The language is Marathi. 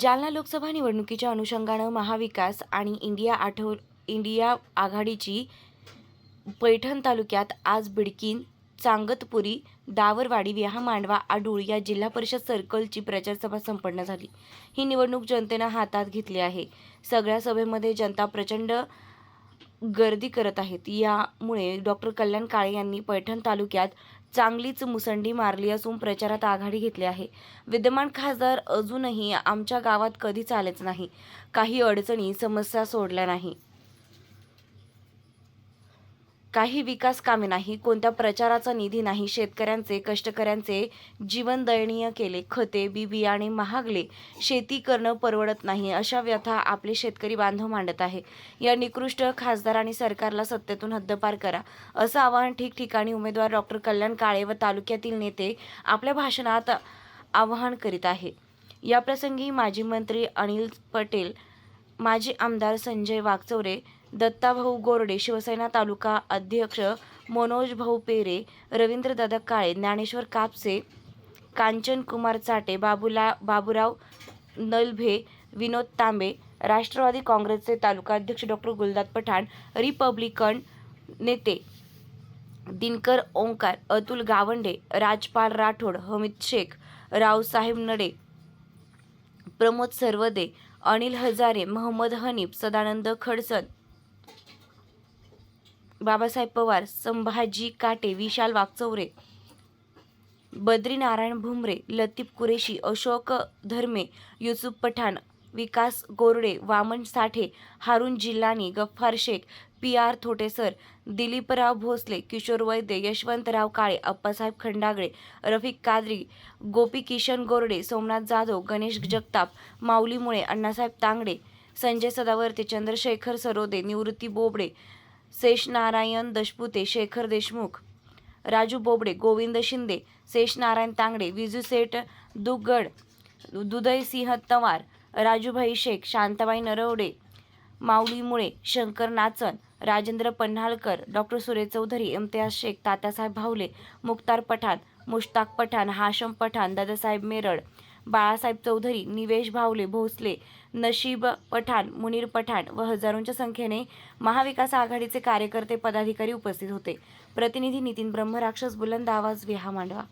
जालना लोकसभा निवडणुकीच्या अनुषंगानं महाविकास आणि इंडिया आठव इंडिया आघाडीची पैठण तालुक्यात आज बिडकीन चांगतपुरी दावरवाडी विहा मांडवा आडूळ या जिल्हा परिषद सर्कलची प्रचारसभा संपन्न झाली. ही निवडणूक जनतेनं हातात घेतली आहे. सगळ्या सभेमध्ये जनता प्रचंड गर्दी करत आहेत. यामुळे डॉक्टर कल्याण काळे यांनी पैठण तालुक्यात चांगलीच मुसंडी मारली असून प्रचारात आघाडी घेतली आहे. विद्यमान खासदार अजूनही आमच्या गावात कधीच आलेच नाही. काही अडचणी समस्या सोडल्या नाही. काही विकास कामे नाही कोणत्या प्रचाराचा निधी नाही शेतकऱ्यांचे कष्टकऱ्यांचे जीवन दयनीय केले खते बी बियाणे महागले शेती करणं परवडत नाही अशा व्यथा आपले शेतकरी बांधव मांडत आहे. या निकृष्ट खासदार आणि सरकारला सत्तेतून हद्दपार करा असं आवाहन ठिकठिकाणी उमेदवार डॉक्टर कल्याण काळे व तालुक्यातील नेते आपल्या भाषणात आवाहन करीत आहे. याप्रसंगी माजी मंत्री अनिल पटेल माजी आमदार संजय वागचौरे दत्ताभाऊ गोरडे शिवसेना तालुका अध्यक्ष मनोज भाऊ पेरे रवींद्रदादा काळे ज्ञानेश्वर कापसे कांचन कुमार चाटे बाबूला बाबूराव नलभे विनोद तांबे राष्ट्रवादी काँग्रेसचे तालुका अध्यक्ष डॉक्टर गुलदाद पठाण रिपब्लिकन नेते दिनकर ओंकार अतुल गावंडे राजपाल राठोड हमीद शेख रावसाहेब नडे प्रमोद सर्वदे अनिल हजारे मोहम्मद हनीफ सदानंद खडसन बाबासाहेब पवार संभाजी काटे विशाल वागचौरे बद्रीनारायण भुमरे लतीफ कुरेशी अशोक धर्मे युसुफ पठाण विकास गोरडे वामन साठे हारून जिल्लानी गफ्फार शेख पी आर थोटेसर दिलीपराव भोसले किशोर वैद्य यशवंतराव काळे अप्पासाहेब खंडागळे रफिक कादरी गोपी किशन गोरडे सोमनाथ जाधव गणेश जगताप माऊली मुळे अण्णासाहेब तांगडे संजय सदावर्ते चंद्रशेखर सरोदे निवृत्ती बोबडे शेषनारायण दशपुते शेखर देशमुख राजू बोबडे गोविंद शिंदे शेषनारायण तांगडे विजू सेठ दुग्गड दुदयसिंह तवार राजूभाई शेख शांताबाई नरवडे माऊली मुळे शंकर नाचन राजेंद्र पन्हाळकर डॉक्टर सुरेश चौधरी इम्तियाज शेख तात्यासाहेब भावले मुक्तार पठाण मुश्ताक पठाण हाशम पठाण दादासाहेब मेरड बाळासाहेब चौधरी निवेश भावले भोसले नशीब पठाण मुनीर पठाण व हजारोंच्या संख्येने महाविकास आघाडीचे कार्यकर्ते पदाधिकारी उपस्थित होते. प्रतिनिधी नितीन ब्रह्मराक्षस बुलंद आवाज विहा मांडवा